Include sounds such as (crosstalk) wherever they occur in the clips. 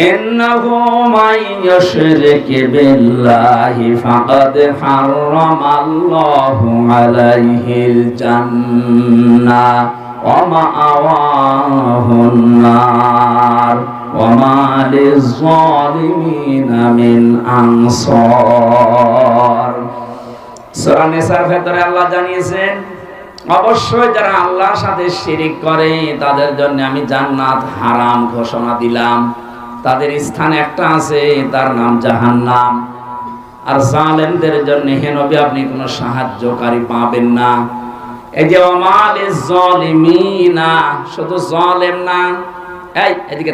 إنه من يشرك بالله فقد حرم الله عليه الجنة ومأواه النار وما للظالمين من أنصار সূরা নিসার ভেতরে আল্লাহ জানিয়েছেন অবশ্যই যারা আল্লাহর সাথে শিরিক করে তাদের জন্য আমি জান্নাত হারাম ঘোষণা দিলাম তাদের স্থান একটা আছে, তার নাম জাহান্নাম। আর জালেমদের জন্য হে নবী, আপনি কোনো সাহায্যকারী পাবেন না। এই যে জলিমিনা, শুধু জলেম না, এই, এদিকে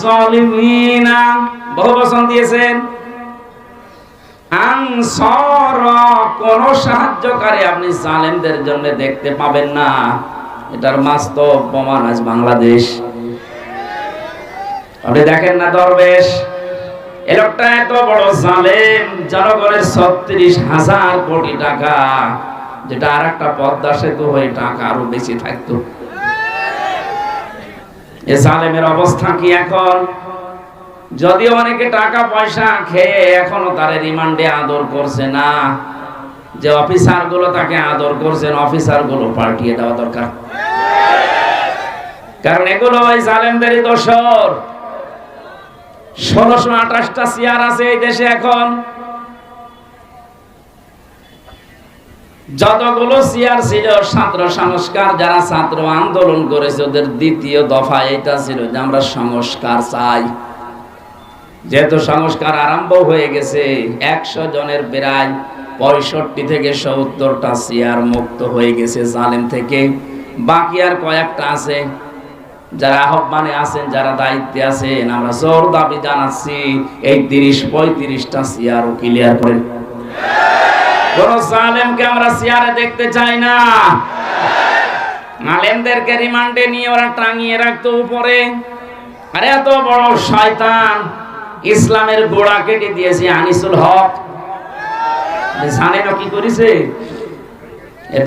জলিমিনা, বহু বচন দিয়েছেন। আনসর, কোন সাহায্যকারী আপনি জালেমদের জন্য দেখতে পাবেন না। এটার বাস্তব প্রমাণ আজ বাংলাদেশ। আপনি দেখেন না দরবেশ? এ লোকটা এত বড় জালেম, জনগণের ছত্রিশ হাজার কোটি টাকা। যেটা আর একটা পদ্মা সেতু হয়ে টাকা আরও বেশি থাকতো। এ জালেমের অবস্থা কি এখন? যদিও অনেকে টাকা পয়সা খেয়ে এখনও তার রিমান্ডে আদর করছে না, যে অফিসারগুলো তাকে আদর করছেন অফিসারগুলো পাল্টিয়ে দেওয়া দরকার। কারণ এগুলো ওই জালেমদেরই দোষর। ষোলোশো আঠাশটা চেয়ার আছে এই দেশে এখন। যতগুলো চেয়ার ছিল, ছাত্র সংস্কার যারা ছাত্র আন্দোলন করেছে, ওদের দ্বিতীয় দফা এটা ছিল যে আমরা সংস্কার চাই। যেহেতু সংস্কার আরম্ভ হয়ে গেছে, একশো জনের প্রায় পঁয়ষট্টি থেকে সত্তরটা চেয়ার মুক্ত হয়ে গেছে জালেম থেকে। বাকি আর কয়েকটা আছে। যারা আহ্বানে আছেন, যারা দায়িত্বে আছেন, আমরা জোর দাবি জানাচ্ছি, এই তিরিশ পঁয়ত্রিশটা চেয়ারও ক্লিয়ার করেন কোন জালেমকে আমরা চেয়ারে দেখতে চাই না। রিমান্ডে নিয়ে ওরা টাঙিয়ে রাখতো উপরে। আরে এত বড় শয়তান। ইসলামের গোড়া কেটে দিয়েছে আনিসুল হক। জানেন কি করেছে?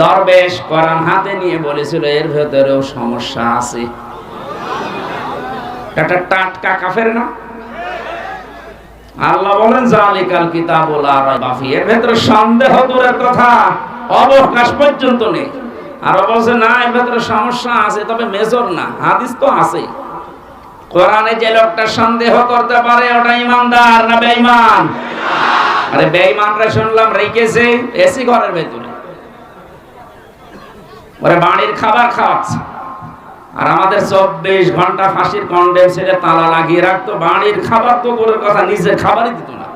দরবেশ করান হাতে নিয়ে বলেছিল, এর ভেতরেও সমস্যা আছে। টাটকা কাফের না? আল্লাহ বলেন, জালিকাল কিতাবুল বাফি এর ভেতরে সন্দেহ দূরের কথা, অবকাশ পর্যন্ত নেই। আর বলছে, না, এর ভেতরে সমস্যা আছে, তবে মেজর না, হাদিস তো আছে। কোরআনে যে লোকটা সন্দেহ করতে পারে, ওটা ইমানদার না বেঈমান? আরে বেঈমানরা শুনলাম রেখেছে এসি ঘরের ভেতরে। বাড়ির খাবার খাওয়াচ্ছে। আর আমাদের চব্বিশ ঘণ্টা ফাঁসির কন্ডেম ছেড়ে তালা লাগিয়ে রাখতো বাড়ির খাবার তো করে কথা, নিজের খাবারই দিত না।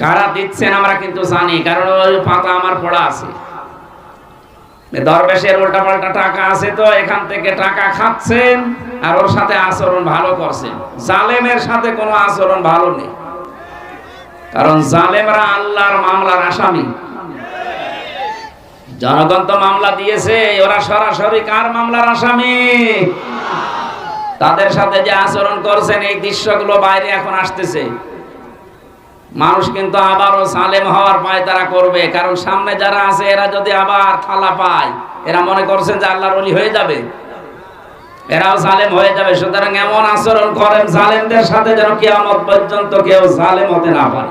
কারা দিচ্ছেন আমরা কিন্তু জানি, কারণ ওই পাতা আমার পড়া আছে। দরবেশের উল্টা পাল্টা টাকা আছে তো, এখান থেকে টাকা খাচ্ছেন আর ওর সাথে আচরণ ভালো করছেন। জালেমের সাথে কোনো আচরণ ভালো নেই। কারণ জালেমরা আল্লাহর মামলার আসামি। জনগণ তো মামলা দিয়েছে, ওরা সরাসরি কার মামলার আসামি? তাদের সাথে যে আচরণ করছেন, এই দৃশ্যগুলো বাইরে এখন আসতেছে। মানুষ কিন্তু আবারও সালেম হওয়ার পায় তারা করবে, কারণ সামনে যারা আছে, এরা যদি আবার থালা পায়, এরা মনে করছেন যে আল্লাহর অলি হয়ে যাবে। এরাও সালেম হয়ে যাবে, সুতরাং এমন আচরণ করেন সালেমদের সাথে যেন কেয়ামত পর্যন্ত কেউ সালেম হতে না পারে।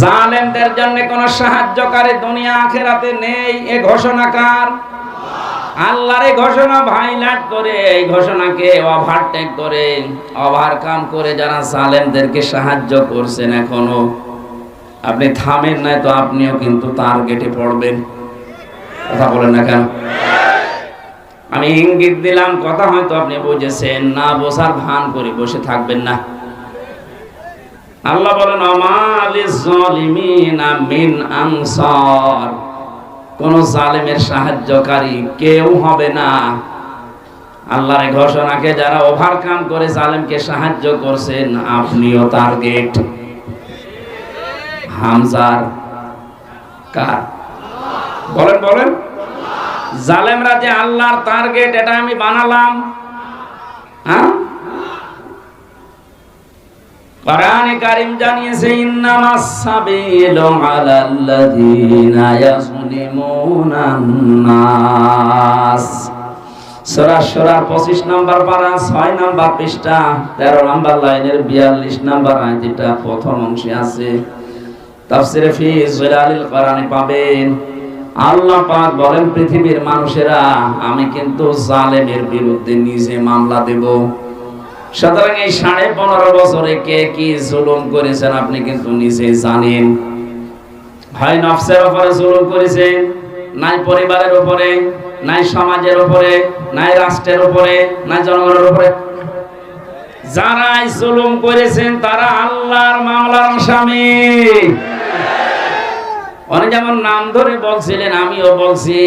জালেমদের জন্য কোন সাহায্যকারী দুনিয়া আখেরাতে নেই, এ ঘোষণাকার। আল্লাহর এই ঘোষণা ভাইলাট করে, এই ঘোষণাকে ওভারটেক করে ওভারকাম করে যারা জালেমদেরকে সাহায্য করছেন এখনও। আপনি থামেন নাই তো আপনিও কিন্তু তার গেটে পড়বেন। কথা বলেন না কেন? আমি ইঙ্গিত দিলাম, কথা হয়তো আপনি বুঝেছেন, না বোঝার ভান করে বসে থাকবেন না। আল্লাহ বলেন মিন আনসার। কোন জালেমের সাহায্যকারী কেউ হবে না। আল্লাহর ঘোষণাকে যারা ওভারকাম করে জালেমকে সাহায্য করছেন, আপনিও টার্গেট হামজার কার? বলেন বলেন। জালেমরা যে আল্লাহর টার্গেট এটা আমি বানালাম। হ্যাঁ? কোরআনে কারীম জানিয়েছে ইন্নামাস সাবিলু আলাল্লাযিনা ইয়াজলিমুনান নাস। সূরা সূরা 25 নাম্বার পারা 6 নাম্বার পৃষ্ঠা 13 নাম্বার লাইনের 42 নাম্বার আয়াত এটা প্রথম অংশে আছে। তাফসিরে ফি জিলালিল কোরআনে পাবেন, আল্লাহ পাক বলেন, পৃথিবীর মানুষেরা, আমি কিন্তু জালেমের বিরুদ্ধে নিজে মামলা দেব। সুতরাং এই সাড়ে পনেরো বছরে কে কি জুলুম করেছেন আপনি কিন্তু নিজে জানেন। হয় নফসের ওপরে জুলুম করেছেন নাই পরিবারের উপরে, নাই সমাজের উপরে, নাই রাষ্ট্রের উপরে, নাই জনগণের উপরে। যারাই জুলুম করেছেন তারা আল্লাহর মামলার আসামি অনেক যেমন নাম ধরে বলছিলেন, আমিও বলছি।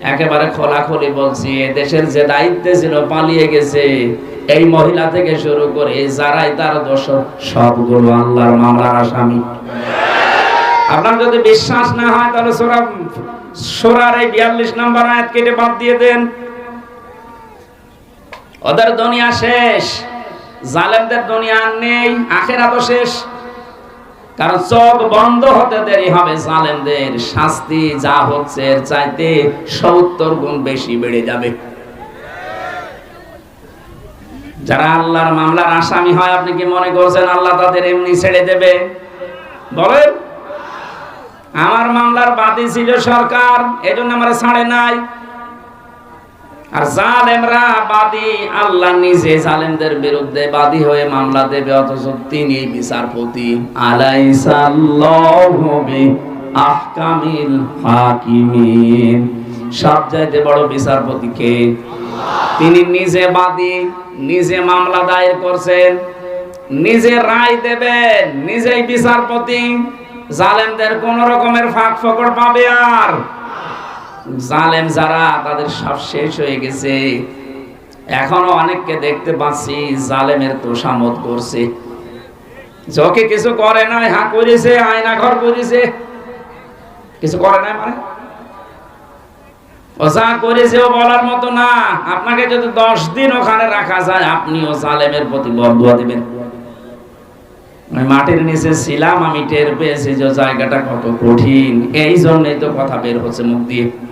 একেবারে খোলাখুলি বলছি, দেশের যে দায়িত্বে ছিল, পালিয়ে গেছে। এই মহিলা থেকে শুরু করে যারাই তার দোষ সবগুলো আল্লাহর মামলার আসামি। আপনার যদি বিশ্বাস না হয়, তাহলে সোরা, সোরার এই বিয়াল্লিশ নম্বর আয়াত কেটে বাদ দিয়ে দেন। ওদের দুনিয়া শেষ, জালেমদের দুনিয়া আর নেই আখেরা তো শেষ। কারণ চোখ বন্ধ হতে দেরি হবে জালেমদের শাস্তি যা হচ্ছে এর চাইতে সত্তর গুণ বেশি বেড়ে যাবে। যারা আল্লাহর মামলার আসামি হয়, আপনি কি মনে করছেন আল্লাহ তাদের এমনি ছেড়ে দেবে? বলেন, আমার মামলার বাদী ছিল সরকার, এজন্য আমার ছাড়ে নাই। আর জালেমরা বাদী আল্লাহ নিজে জালেমদের বিরুদ্ধে বাদী হয়ে মামলা দেবে অথচ তিনি বিচারপতি। আহকামিল হাকিমিন। সব চাইতে বড় বিচারপতি কে? তিনি নিজে বাদী নিজে মামলা দায়ের করছেন নিজে রায় দেবেন নিজেই বিচারপতি। জালেমদের কোন রকমের ফাঁক ফকড় পাবে আর জালেম যারা, তাদের সব শেষ হয়ে গেছে। এখনও অনেককে দেখতে পাচ্ছি, জালেমের তোষামত করছে। যকে কিছু করে নাই, হা করেছে, আয়না ঘর করেছে। কিছু করে নাই মানে? ও করেছে ও বলার মতো না। আপনাকে যদি দশ দিন ওখানে রাখা যায়, আপনিও জালেমের প্রতি বরদুয়া দিবেন। আমি মাটির নিচে ছিলাম, আমি টের পেয়েছি যে জায়গাটা কত কঠিন। এই জন্যই তো কথা বের হচ্ছে মুখ দিয়ে।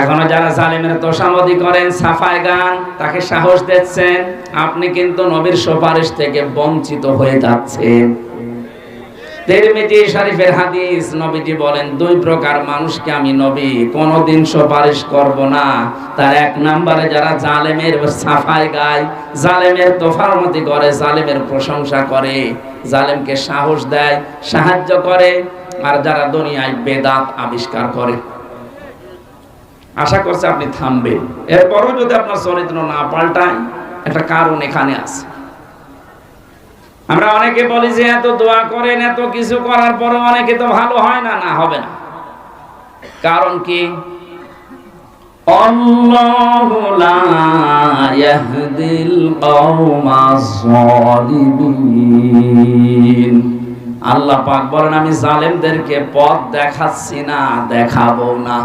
এখনও যারা জালিমের তোষামদি করেন সাফায় গান, তাকে সাহস দিচ্ছেন, আপনি কিন্তু নবীর সুপারিশ থেকে বঞ্চিত হয়ে যাচ্ছেন। শরীফের হাদিস নবীজি বলেন, দুই প্রকার মানুষকে আমি নবী সুপারিশ করব না। তার এক নম্বরে যারা জালেমের সাফাই গায়, জালেমের তোফারমতি করে, জালেমের প্রশংসা করে, জালেমকে সাহস দেয়, সাহায্য করে, আর যারা দুনিয়ায় বেদাত আবিষ্কার করে। আশা করছে আপনি থামবেন। এরপরও যদি আপনার চরিত্র না পাল্টায়, একটা কারণ এখানে আছে। আমরা অনেকে বলি যে, এত দোয়া করেন, এত কিছু করার পরে অনেকে তো ভালো হয় না। না, হবে না। কারণ কি? আল্লাহ পাক বলেন, আমি জালেমদেরকে পথ দেখাচ্ছি না, দেখাবো না।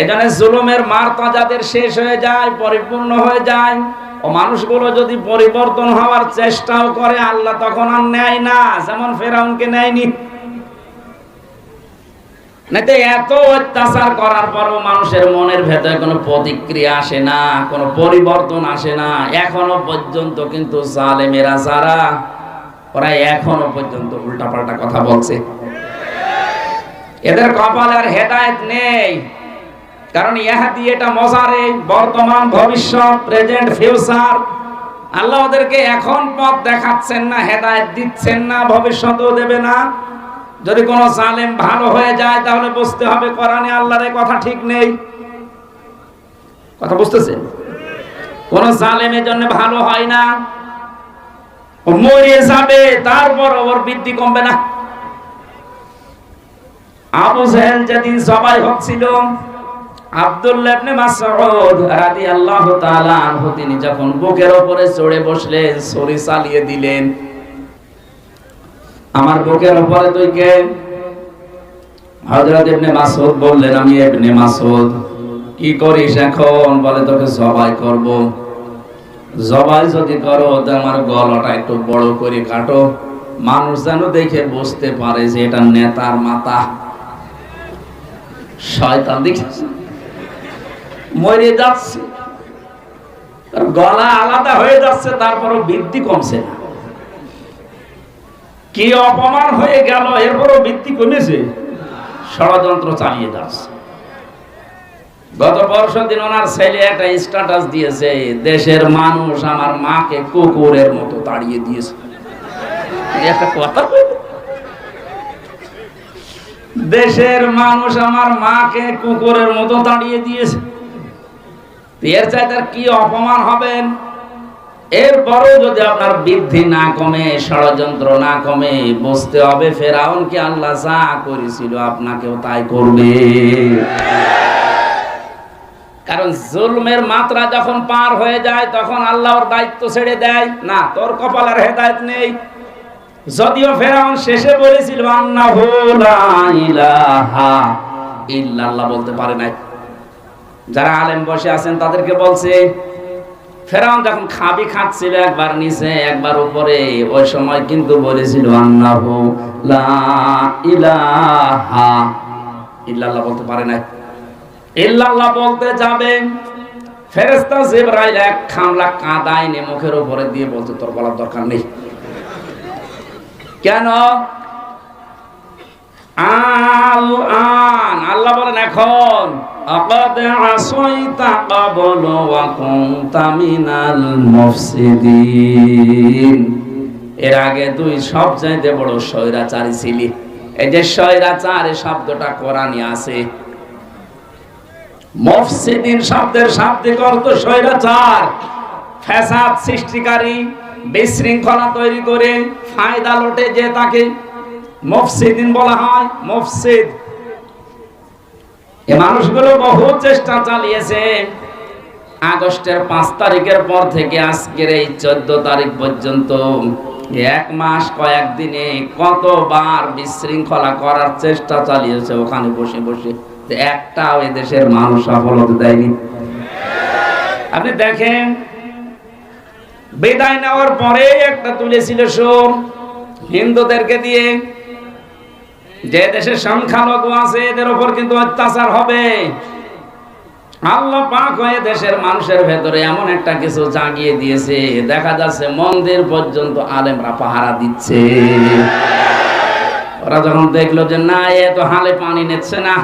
এখানে জুলুমের মার্তা যাদের শেষ হয়ে যায়, পরিপূর্ণ হয়ে যায়, ও মানুষগুলো যদি পরিবর্তন হওয়ার চেষ্টাও করে, আল্লাহ তখন আর নেয় না, যেমন ফেরাউনকে নেয়নি। নাতে এত অত্যাচার করার পরও মানুষের মনের ভেতরে কোনো প্রতিক্রিয়া আসে না, কোনো পরিবর্তন আসে না। এখনও পর্যন্ত কিন্তু জালেমেরা যারা, ওরা এখনও পর্যন্ত উল্টাপাল্টা কথা বলছে। এদের কপাল আর হেদায়েত নেই। কারণ ইহাদি এটা মজারে বর্তমান ভবিষ্যৎ প্রেজেন্ট ফিউচার আল্লাহ ওদেরকে এখন পথ দেখাচ্ছেন না, হেদায়েত দিচ্ছেন না, ভবিষ্যতেও দেবে না। যদি কোন জালেম ভালো হয়ে যায়, তাহলে বুঝতে হবে কোরআনে আল্লাহর কথা ঠিক নেই। কথা বুঝতেছেন কোন জালেমের জন্য ভালো হয় না। ও মরে যাবে, তারপর ওর বৃদ্ধি কমবে না। আবু জাহেল যেদিন সবাই হচ্ছিল আব্দুল্লাহ তিনি যখন বুকের চড়ে বসলেন চালিয়ে দিলেন। আমার বুকের তুই কে? বললেন, আমি কি করিস এখন? বলে, তোকে জবাই করব। জবাই যদি করো আমার গলাটা একটু বড় করে কাটো। মানুষ যেন দেখে বুঝতে পারে যে এটা নেতার মাথা। শয়তান দেখেছে মরে যাচ্ছে। তার গলা আলাদা হয়ে যাচ্ছে, তারপরও বৃদ্ধি কমছে না। কি অপমান হয়ে গেল, এরপরও বৃদ্ধি কমেছে। ষড়যন্ত্র চালিয়ে যাচ্ছে। গত বর্ষ দিন ওনার ছেলে একটা স্ট্যাটাস দিয়েছে, দেশের মানুষ আমার মাকে কুকুরের মতো তাড়িয়ে দিয়েছে। দেশের মানুষ আমার মাকে কুকুরের মতো তাড়িয়ে দিয়েছে। এর চাই তার কি অপমান হবেন? এরপরও যদি আপনার বৃদ্ধি না কমে, ষড়যন্ত্র না কমে, বুঝতে হবে ফেরাউন কি আল্লাহ যা করেছিল আপনাকেও তাই করবে। কারণ জুলমের মাত্রা যখন পার হয়ে যায়, তখন আল্লাহর দায়িত্ব ছেড়ে দেয়। না, তোর কপালের হেদায়ত নেই। যদিও ফেরাউন শেষে বলেছিল ইল্লাল্লাহ, বলতে পারে নাই। যারা আলেম বসে আছেন, তাদেরকে বলছে, ফেরাউন যখন খাবি খাচ্ছিল একবার নিচে, একবার উপরে, ওই সময় কিন্তু বলেছিল, আন্নাহু লা ইলাহা ইল্লাল্লাহ বলতে পারে নাই ইল্লাল্লাহ বলতে যাবে। ফেরেশতা জিবরাইল এক খামলা কাদা এনে মুখের উপরে দিয়ে বলতে তোর বলার দরকার নেই। কেন? আল আন আল্লাহ বলেন, এখন আকাদ আসইতা কাবল ওয়া কুনতা মিনাল মুফসিদিন। এর আগে তুই সব চাইতে বড় স্বৈরাচারী ছিলি। এই যে স্বৈরাচার এই শব্দটা কোরআনে আছে। মফসিদিন শব্দের শাব্দিক অর্থ স্বৈরাচার। ফ্যাসাদ সৃষ্টিকারী, বিশৃঙ্খলা তৈরি করে, ফায়দা লোটে যে তাকে মফসিদিন বলা হয়, মফসিদ। এ মানুষগুলো বহু চেষ্টা চালিয়েছে। আগস্টের পাঁচ তারিখের পর থেকে আজকের এই চোদ্দ তারিখ পর্যন্ত এক মাস কয়েকদিনে কতবার বিশৃঙ্খলা করার চেষ্টা চালিয়েছে ওখানে বসে বসে। একটাও এদেশের মানুষ সফলতা দেয়নি। আপনি দেখেন, বিদায় নেওয়ার পরে একটা তুলেছিল সুর হিন্দুদেরকে দিয়ে। যে দেশের সংখ্যালঘু আছে, এদের উপর কিন্তু অত্যাচার হবে। আল্লাহ পাক হয়ে দেশের মানুষের ভেতরে এমন একটা কিছু জাগিয়ে দিয়েছে। দেখা যাচ্ছে মন্দির পর্যন্ত আলেমরা পাহারা দিচ্ছে। ওরা যখন দেখল যে না, এ তো হালে পানি নিচ্ছে না,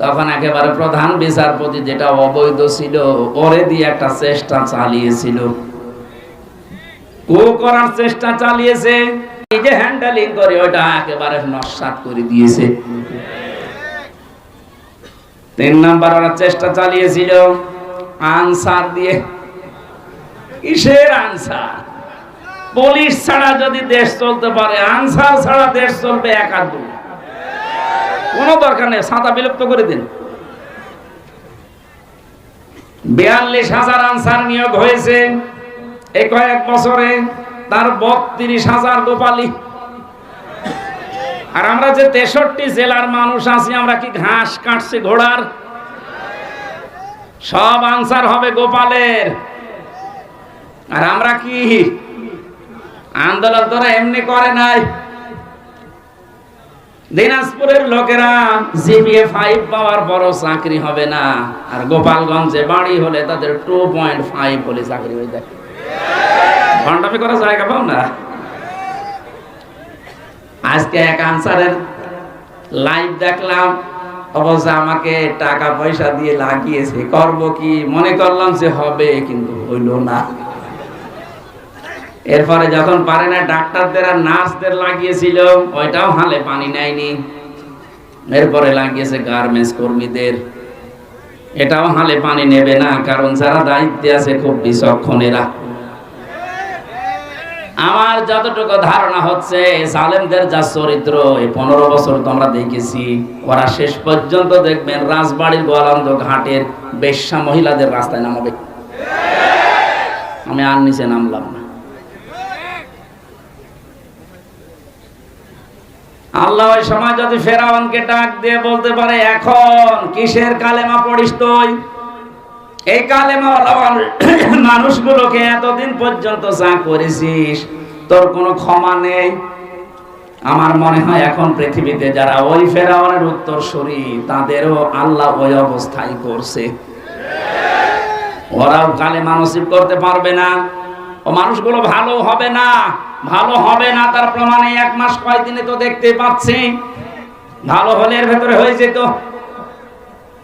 তখন একেবারে প্রধান বিচারপতি যেটা অবৈধ ছিল, ওরে দিয়ে একটা চেষ্টা চালিয়েছিল। ও করার চেষ্টা চালিয়েছে। নিজে হ্যান্ডেলিং করে ওটা একেবারে নস্বাত করে দিয়েছে। তিন নাম্বার ওরা চেষ্টা চালিয়েছিল। আনসার দিয়ে। কিসের আনসার? পুলিশ ছাড়া যদি দেশ চলতে পারে, আনসার ছাড়া দেশ চলবে একাধ। কোনো দরকার নেই, সাঁতা বিলুপ্ত করে দিন। বিয়াল্লিশ হাজার আনসার নিয়োগ হয়েছে। এই কয়েক বছরে তার বত্রিশ হাজার গোপালী। আর আমরা যে তেষট্টি জেলার মানুষ আছি, আমরা কি ঘাস কাটছি ঘোড়ার? সব আনসার হবে গোপালের। আর আমরা কি? আন্দোলন তোরা এমনি করে নাই। দিনাজপুরের লোকেরা জিপিএ ফাইভ পাওয়ার বড় চাকরি হবে না। আর গোপালগঞ্জে বাড়ি হলে তাদের টু পয়েন্ট ফাইভ বলে চাকরি হয়ে যায়। ঘন্টাপি করা জায়গা পাও না? আজকে এক আনসারের লাইভ দেখলাম, অবশ্য আমাকে টাকা পয়সা দিয়ে লাগিয়েছে। করব কি? মনে করলাম যে হবে, কিন্তু হইল না। এরপরে যখন পারে না, ডাক্তারদের আর নার্সদের লাগিয়েছিল, ওইটাও হালে পানি নেয়নি। এরপরে লাগিয়েছে গার্মেন্টস কর্মীদের। এটাও হালে পানি নেবে না, কারণ যারা দায়িত্বে আছে, খুব বিচক্ষণেরা আমার যতটুকু ধারণা হচ্ছে সালেমদের যা চরিত্র, এই পনেরো বছর তোমরা দেখেছি। ওরা শেষ পর্যন্ত দেখবেন রাজবাড়ির গোয়ালন্দ ঘাটের বেশ্যা মহিলাদের রাস্তায় নামাবে। আমি আর নিচে নামলাম না। আল্লাহ ওই সময় যদি ফেরাউনকে ডাক দিয়ে বলতে পারে, এখন কিসের কালেমা পড়িস তুই? এই কালেমাওয়ালা মানুষ- (coughs) মানুষগুলোকে এতদিন পর্যন্ত যা করেছিস, তোর কোনো ক্ষমা নেই। আমার মনে হয় এখন পৃথিবীতে যারা ওই ফেরাওয়ানের উত্তর সরি, তাদেরও আল্লাহ ওই অবস্থায় করছে। ওরাও কালে মানসিক করতে পারবে না। ও মানুষগুলো ভালো হবে না, ভালো হবে না, তার প্রমাণে এক মাস কয়দিনে তো দেখতে পাচ্ছি। ভালো হলে এর ভেতরে হয়ে যেত।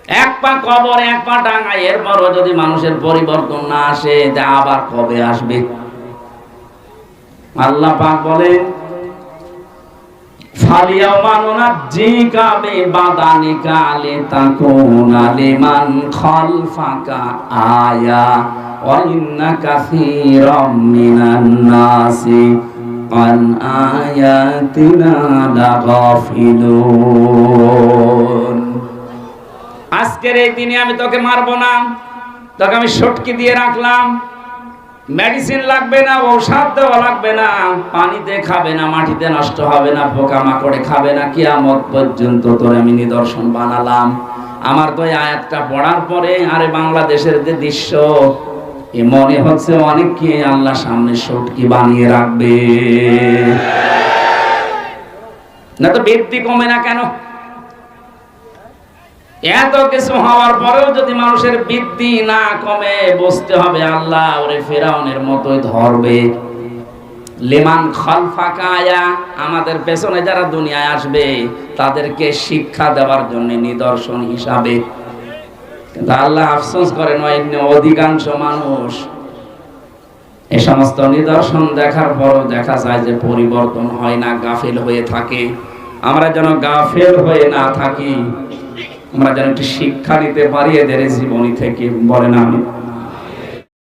এক পা কবর, এক পা ডাঙায় এরপরও যদি মানুষের পরিবর্তন না আসে, তা আবার কবে আসবে? আল্লাহ পাক আন আয়াতিনা লাগাফিলুন। আজকের এই দিনে আমি তোকে মারবো না। তোকে আমি সটকি দিয়ে রাখলাম। মেডিসিন লাগবে না, ঔষধ দেওয়া লাগবে না। পানিতে খাবে না, মাটিতে নষ্ট হবে না, পোকা মাকড়ে খাবে না। কিয়ামত পর্যন্ত তোর আমি নিদর্শন বানালাম। আমার তো আয়াতটা পড়ার পরে আরে বাংলাদেশের যে দৃশ্য, এ মনে হচ্ছে অনেককে আল্লাহ সামনে সটকি বানিয়ে রাখবে। না তো বৃদ্ধি কমে না কেন? এত কিছু হওয়ার পরেও যদি মানুষের বৃদ্ধি না কমে, বসতে হবে আল্লাহ ওরে ফেরাউনের মতোই ধরবে। লেমান খলফাকায়া, আমাদের পেছনে যারা দুনিয়ায় আসবে, তাদেরকে শিক্ষা দেওয়ার জন্য নিদর্শন হিসাবে। কিন্তু আল্লাহ আফসোস করেন অধিকাংশ মানুষ, এ সমস্ত নিদর্শন দেখার পরও দেখা যায় যে পরিবর্তন হয় না, গাফেল হয়ে থাকে। আমরা যেন গাফেল হয়ে না থাকি। আমরা যেন একটি শিক্ষা নিতে পারি এদের জীবনী থেকে। বলেন আমি